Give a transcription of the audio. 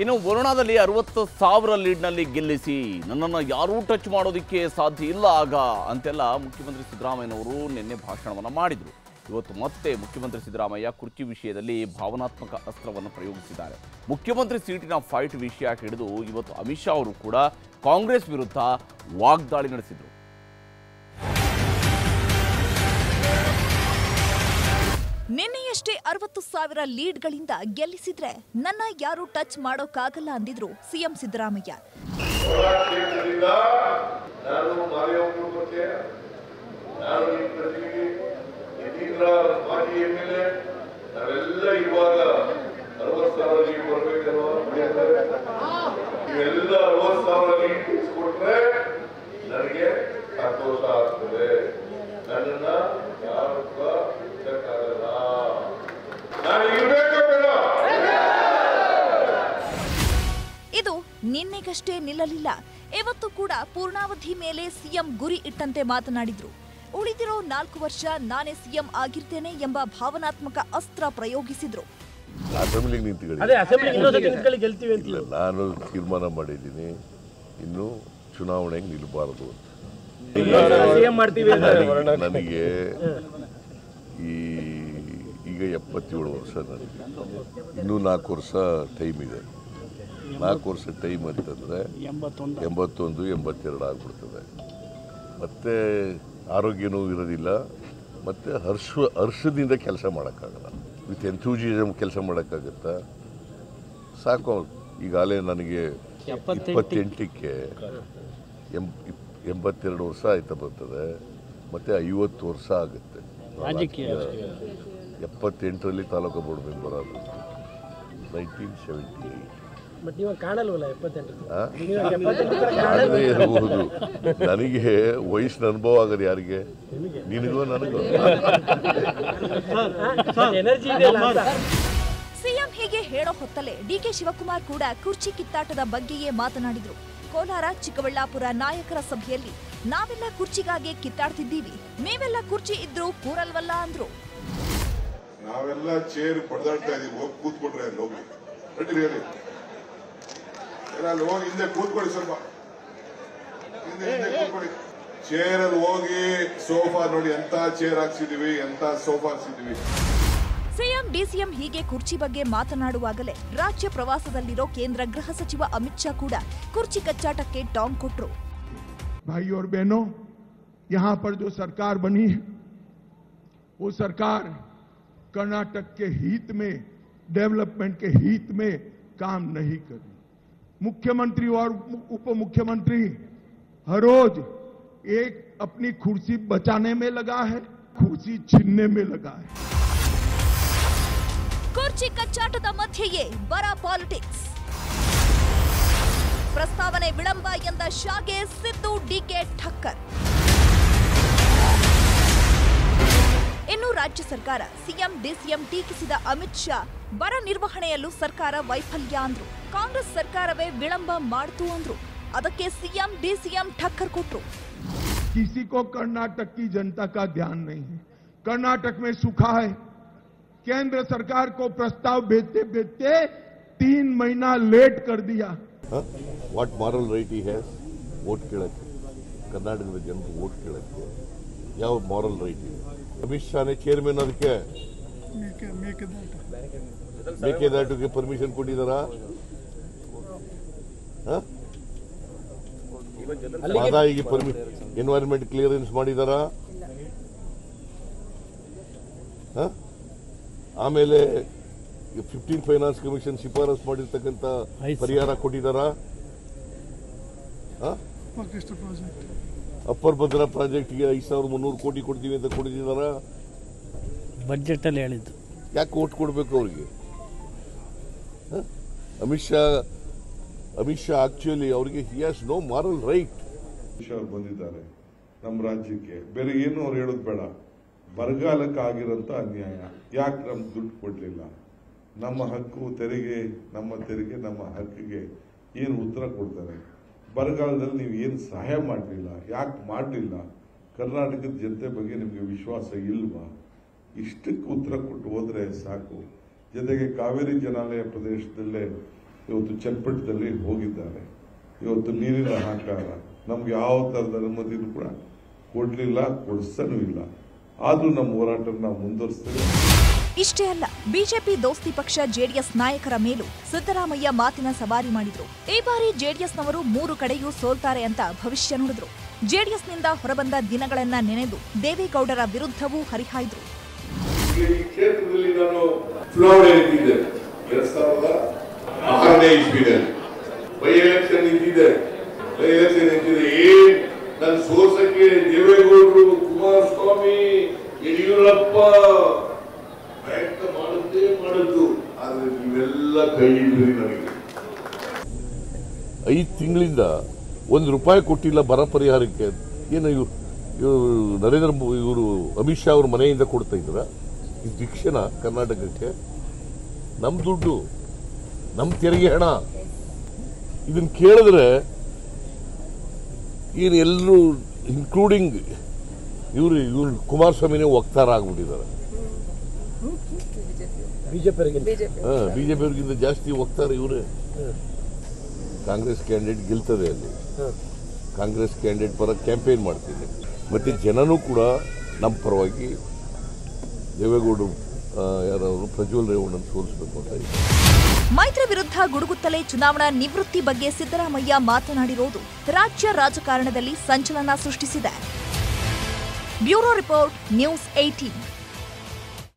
ಇನ್ನು ವರುಣಾದಲ್ಲಿ ಅರವತ್ತು ಸಾವಿರ ಲೀಡ್ನಲ್ಲಿ ಗೆಲ್ಲಿಸಿ ನನ್ನನ್ನು ಯಾರೂ ಟಚ್ ಮಾಡೋದಕ್ಕೆ ಸಾಧ್ಯ ಇಲ್ಲ ಆಗ ಅಂತೆಲ್ಲ ಮುಖ್ಯಮಂತ್ರಿ ಸಿದ್ದರಾಮಯ್ಯನವರು ನಿನ್ನೆ ಭಾಷಣವನ್ನು ಮಾಡಿದರು. ಇವತ್ತು ಮತ್ತೆ ಮುಖ್ಯಮಂತ್ರಿ ಸಿದ್ದರಾಮಯ್ಯ ಕುರ್ಚಿ ವಿಷಯದಲ್ಲಿ ಭಾವನಾತ್ಮಕ ಅಸ್ತ್ರವನ್ನು ಪ್ರಯೋಗಿಸಿದ್ದಾರೆ. ಮುಖ್ಯಮಂತ್ರಿ ಸೀಟಿನ ಫೈಟ್ ವಿಷಯ ಹಿಡಿದು ಇವತ್ತು ಅಮಿತ್ ಶಾ ಅವರು ಕೂಡ ಕಾಂಗ್ರೆಸ್ ವಿರುದ್ಧ ವಾಗ್ದಾಳಿ ನಡೆಸಿದರು. ನಿನ್ನೆಯಷ್ಟೇ ಅರವತ್ತು ಸಾವಿರ ಲೀಡ್ಗಳಿಂದ ಗೆಲ್ಲಿಸಿದ್ರೆ ನನ್ನ ಯಾರು ಟಚ್ ಮಾಡೋಕ್ಕಾಗಲ್ಲ ಅಂದಿದ್ರು ಸಿಎಂ ಸಿದ್ದರಾಮಯ್ಯ. ನನಗೆ ಸಂತೋಷ ನಾನು ನಿಲ್ಲಲಿಲ್ಲ. ಇವತ್ತು ಕೂಡ ಪೂರ್ಣಾವಧಿ ಮೇಲೆ ಸಿಎಂ ಗುರಿ ಇಟ್ಟಂತೆ ಮಾತನಾಡಿದ್ರು. ಉಳಿದಿರೋ ನಾಲ್ಕು ವರ್ಷ ನಾನೇ ಸಿಎಂ ಆಗಿರ್ತೇನೆ ಎಂಬ ಭಾವನಾತ್ಮಕ ಅಸ್ತ್ರ ಪ್ರಯೋಗಿಸಿದ್ರು. ನಾನು ತೀರ್ಮಾನ ಮಾಡಿದ್ದೀನಿ. ಇನ್ನು ಚುನಾವಣೆಗೆ ನಿಲ್ಲಬಾರದು ಅಂತ. ಸಿಎಂ ಮಾಡ್ತೀವಿ ಅಂತ. ನನಗೆ- ನನಗೆ ಈ ಈಗ ಎಪ್ಪತ್ತೇಳು ವರ್ಷ ನನಗೆ. ಇನ್ನೂ ನಾಲ್ಕು ವರ್ಷ ಟೈಮ್ ಇದೆ. ನಾಲ್ಕು ವರ್ಷ ಟೈಮ್ ಅಂತಂದರೆ ಎಂಬತ್ತೊಂದು. ಎಂಬತ್ತೆರಡು ಆಗ್ಬಿಡ್ತದೆ. ಮತ್ತು ಆರೋಗ್ಯನೂ ಇರೋದಿಲ್ಲ. ಮತ್ತು ಹರ್ಷ ಹರ್ಷದಿಂದ ಕೆಲಸ ಮಾಡೋಕ್ಕಾಗಲ್ಲ. ವಿತ್ ಎಂಥೂಜಿಸಮ್ ಕೆಲಸ ಮಾಡೋಕ್ಕಾಗತ್ತಾ? ಸಾಕು ಈಗಾಗಲೇ ನನಗೆ ಇಪ್ಪತ್ತೆಂಟಕ್ಕೆ ಎಂ ಎಂಬತ್ತೆರಡು ವರ್ಷ ಆಯ್ತಾ ಬರ್ತದೆ. ಮತ್ತು ಐವತ್ತು ವರ್ಷ ಆಗುತ್ತೆ. ಎಪ್ಪತ್ತೆಂಟರಲ್ಲಿ ತಾಲೂಕು ಬೋರ್ಡ್ ಮೆಂಬರ್ ಆಗುತ್ತೆ ನೈನ್ಟೀನ್ ಸೆವೆಂಟಿ ಏಯ್ಟ್ ಇರಬಹುದು ನನಗೆ ವಯಸ್ಸಿನ ಅನುಭವ ಆಗದು ಯಾರಿಗೆ? ನಿನಗೂ ನನಗೂ? ಸಿಎಂ ಹೀಗೆ ಹೇಳೋ ಹೊತ್ತಲೆ ಡಿ ಕೆ ಶಿವಕುಮಾರ್ ಕೂಡ ಕುರ್ಚಿ ಕಿತ್ತಾಟದ ಬಗ್ಗೆಯೇ ಮಾತನಾಡಿದ್ರು. ಕೋಲಾರ ಚಿಕ್ಕಬಳ್ಳಾಪುರ ನಾಯಕರ ಸಭೆಯಲ್ಲಿ ನಾವೆಲ್ಲ ಕುರ್ಚಿಗಾಗಿ ಕಿತ್ತಾಡ್ತಿದ್ದೀವಿ. ನೀವೆಲ್ಲ ಕುರ್ಚಿ ಇದ್ರು ಕೂರಲ್ವಲ್ಲ ಅಂದ್ರು. ನಾವೆಲ್ಲ ಚೇರ್ ಪಡೆದಾಡ್ತಾ ಇದೀವಿ. ಹೋಗಿ ಕೂತ್ಕೊಂಡ್ರೆ ಅಲ್ಲಿ ಹೋಗಿ ಅಲ್ಲಿ ಹೋಗಿ ಹಿಂದೆ ಕೂತ್ಕೊಳ್ಳಿ ಸ್ವಲ್ಪ ಹಿಂದೆ ಹಿಂದೆ ಕೂತ್ಕೊಳ್ಳಿ ಚೇರ್ ಅಲ್ಲಿ ಹೋಗಿ ಸೋಫಾ ನೋಡಿ ಎಂತ ಚೇರ್ ಹಾಕ್ಸಿದೀವಿ ಎಂತ ಸೋಫಾ ಹಾಕ್ಸಿದೀವಿ ಸಿಎಂ ಡಿಸಿಎಂ ಹೀಗೆ ಕುರ್ಚಿ ಬಗ್ಗೆ ಮಾತನಾಡುವಾಗಲೇ ರಾಜ್ಯ ಪ್ರವಾಸದಲ್ಲಿರೋ ಕೇಂದ್ರ ಗೃಹ ಸಚಿವ ಅಮಿತ್ ಶಾ ಕೂಡ ಕುರ್ಚಿ ಕಚ್ಚಾಟಕ್ಕೆ ಟಾಂಗ್ ಕೊಟ್ರು भाई और बहनों यहां पर जो सरकार बनी है वो सरकार कर्नाटक के हित में डेवलपमेंट के हित में काम नहीं कर रही मुख्यमंत्री और उप मुख्यमंत्री हर रोज एक अपनी कुर्सी बचाने में लगा है कुर्सी छीनने में लगा है ಕುರ್ಚಿ ಕಚ್ಚಾಟದ ಮಧ್ಯೆಯೇ ಬರ ಪಾಲಿಟಿಕ್ಸ್ ಪ್ರಸ್ತಾವನೆ ವಿಳಂಬ ಎಂದ ಶಾಗೆ ಸಿದ್ದು ಡಿಕೆ ಠಕ್ಕರ್ ಇನ್ನು ರಾಜ್ಯ ಸರ್ಕಾರ ಸಿಎಂ ಡಿಸಿಎಂ ಟೀಕಿಸಿದ ಅಮಿತ್ ಶಾ ಬರ ನಿರ್ವಹಣೆಯಲ್ಲೂ ಸರ್ಕಾರ ವೈಫಲ್ಯ ಅಂದ್ರು ಕಾಂಗ್ರೆಸ್ ಸರ್ಕಾರವೇ ವಿಳಂಬ ಮಾಡ್ತು ಅಂದ್ರು ಅದಕ್ಕೆ ಸಿಎಂ ಡಿಸಿಎಂ ಠಕ್ಕರ್ ಕೊಟ್ರು किसी को कर्नाटक की जनता का ध्यान नहीं है कर्नाटक में सूखा है केंद्र सरकार को प्रस्ताव भेजते भेजते तीन महीना लेट कर दिया what moral right he has vote ಕೇಳಕ್ಕೆ ಕರ್ನಾಟಕದ ಜನರು ವೋಟ್ ಕೇಳಕ್ಕೆ ಯಾವ ಮಾರಲ್ ರೈಟ್ ಇದೆ ಅಮಿತ್ ಶಾನೆ ಚೇರ್ಮನ್ ಅದಕ್ಕೆ? ಮೇಕೆದಾಟುಗೆ ಪರ್ಮಿಷನ್ ಕೊಟ್ಟಿದಾರ ಹ? ಮಾದಾಯಿಗೆ ಪರ್ಮಿ ಎನ್ವೈರನ್ಮೆಂಟ್ ಕ್ಲಿಯರೆನ್ಸ್ ಮಾಡಿದಾರಾ? ಹ? ಆಮೇಲೆ ಫಿಫ್ಟೀನ್ ಫೈನಾನ್ಸ್ ಕಮಿಷನ್ ಶಿಫಾರಸ್ ಮಾಡಿರ್ತಕ್ಕಂಥ ಪರಿಹಾರ ಕೊಟ್ಟಿದ್ದಾರಾ ಹ? ಅಪ್ಪರ್ ಭದ್ರಾ ಪ್ರಾಜೆಕ್ಟ್ಗೆ ಐದು ಸಾವಿರದ ಮುನ್ನೂರು ಕೋಟಿ ಕೊಡ್ತೀವಿ ಅಂತ ಕೊಡಿದಾರ ಬಜೆಟ್ ಅಲ್ಲಿ ಹೇಳಿದ್ದು. ಯಾಕೆ ಓಟ್ ಕೊಡಬೇಕು ಅವ್ರಿಗೆ? ಹ? ಅಮಿತ್ ಶಾ ಅಮಿತ್ ಶಾ ಆಕ್ಚುಲಿ ಅವರಿಗೆ he has no moral right ಅವರು ಬಂದಿದ್ದಾರೆ ನಮ್ಮ ರಾಜ್ಯಕ್ಕೆ. ಬೇರೆ ಏನು ಅವ್ರು ಹೇಳೋದು ಬೇಡ. ಬರಗಾಲಕ್ಕೆ ಆಗಿರೋಂಥ ಅನ್ಯಾಯ. ಯಾಕೆ ನಮ್ಗೆ ದುಡ್ಡು ಕೊಡಲಿಲ್ಲ? ನಮ್ಮ ಹಕ್ಕು ತೆರಿಗೆ ನಮ್ಮ ತೆರಿಗೆ ನಮ್ಮ ಹಕ್ಕಿಗೆ ಏನು ಉತ್ತರ ಕೊಡ್ತಾರೆ? ಬರಗಾಲದಲ್ಲಿ ನೀವು ಏನು ಸಹಾಯ ಮಾಡಲಿಲ್ಲ, ಯಾಕೆ ಮಾಡಲಿಲ್ಲ, ಕರ್ನಾಟಕದ ಜನತೆ ಬಗ್ಗೆ ನಿಮಗೆ ವಿಶ್ವಾಸ ಇಲ್ವಾ? ಇಷ್ಟಕ್ಕೆ ಉತ್ತರ ಕೊಟ್ಟು ಹೋದರೆ ಸಾಕು. ಜೊತೆಗೆ ಕಾವೇರಿ ಜನಾಲಯ ಪ್ರದೇಶದಲ್ಲೇ ಇವತ್ತು ಚಲ್ಪಟ್ಟದಲ್ಲಿ ಹೋಗಿದ್ದಾರೆ. ಇವತ್ತು ನೀರಿನ ಹಾಕಾರ ನಮ್ಗೆ ಯಾವ ಥರದ ಅನುಮತಿನೂ ಕೂಡ ಕೊಡಲಿಲ್ಲ ಕೊಡಿಸ್ತಾನೂ ಇಲ್ಲ. ಆದರೂ ನಮ್ಮ ಹೋರಾಟನ ನಾವು ಮುಂದುವರಿಸ್ತೇವೆ ಇಷ್ಟೇ ಅಲ್ಲ, ಬಿಜೆಪಿ ದೋಸ್ತಿ ಪಕ್ಷ ಜೆಡಿಎಸ್ ನಾಯಕರ ಮೇಲೂ ಸಿದ್ದರಾಮಯ್ಯ ಮಾತಿನ ಸವಾರಿ ಮಾಡಿದ್ರು. ಈ ಬಾರಿ ಜೆಡಿಎಸ್ನವರು ಮೂರು ಕಡೆಯೂ ಸೋಲ್ತಾರೆ ಅಂತ ಭವಿಷ್ಯ ನುಡಿದ್ರು. ಜೆಡಿಎಸ್ನಿಂದ ಹೊರಬಂದ ದಿನಗಳನ್ನ ನೆನೆದು ದೇವೇಗೌಡರ ವಿರುದ್ಧವೂ ಹರಿಹಾಯ್ದ್ರು. ಈ ಕುಮಾರಸ್ವಾಮಿ ನಾನು ಐದು ತಿಂಗಳಿಂದ ಒಂದು ರೂಪಾಯಿ ಕೊಟ್ಟಿಲ್ಲ, ಬರ ಪರಿಹಾರಕ್ಕೆ. ಏನು ಇವ್ರು, ಇವರು ನರೇಂದ್ರ ಇವರು ಅಮಿತ್ ಶಾ ಅವ್ರ ಮನೆಯಿಂದ ಕೊಡ್ತಾ ಇದ್ರ. ಈ ಭಿಕ್ಷೆನ ಕರ್ನಾಟಕಕ್ಕೆ. ನಮ್ಮ ದುಡ್ಡು ನಮ್ಮ ತೆರಿಗೆ ಹಣ. ಇದನ್ನ ಕೇಳಿದ್ರೆ ಏನು ಎಲ್ಲರೂ ಇನ್ಕ್ಲೂಡಿಂಗ್ ಇವರು ಇವರು ಕುಮಾರಸ್ವಾಮಿನೇ ವಕ್ತಾರ ಆಗ್ಬಿಟ್ಟಿದ್ದಾರೆ. ಬಿಜೆಪಿ. ಬಿಜೆಪಿ ಅವ್ರಿಗಿಂತ ಜಾಸ್ತಿ ಹೋಗ್ತಾರೆ ಇವರೇ. ಕಾಂಗ್ರೆಸ್ ಕ್ಯಾಂಡಿಡೇಟ್ ಗೆಲ್ತದೆ ಅಲ್ಲಿ. ಕಾಂಗ್ರೆಸ್ ಕ್ಯಾಂಡಿಡೇಟ್ ಪರ ಕ್ಯಾಂಪೇನ್ ಮಾಡ್ತೀನಿ ಮತ್ತೆ ಜನನೂ ಕೂಡ ನಮ್ಮ ಪರವಾಗಿ ದೇವೇಗೌಡರು ಯಾರು ಪ್ರಜ್ವಲ್ ರೇವಣ್ಣನ ಸೋಲಿಸಬೇಕು ಅಂತ ಇದ್ದಾರೆ ಮೈತ್ರಿ ವಿರುದ್ಧ ಗುಡುಗುತ್ತಲೇ ಚುನಾವಣಾ ನಿವೃತ್ತಿ ಬಗ್ಗೆ ಸಿದ್ದರಾಮಯ್ಯ ಮಾತನಾಡಿರುವುದು ರಾಜ್ಯ ರಾಜಕಾರಣದಲ್ಲಿ ಸಂಚಲನ ಸೃಷ್ಟಿಸಿದೆ. Bureau report news eighteen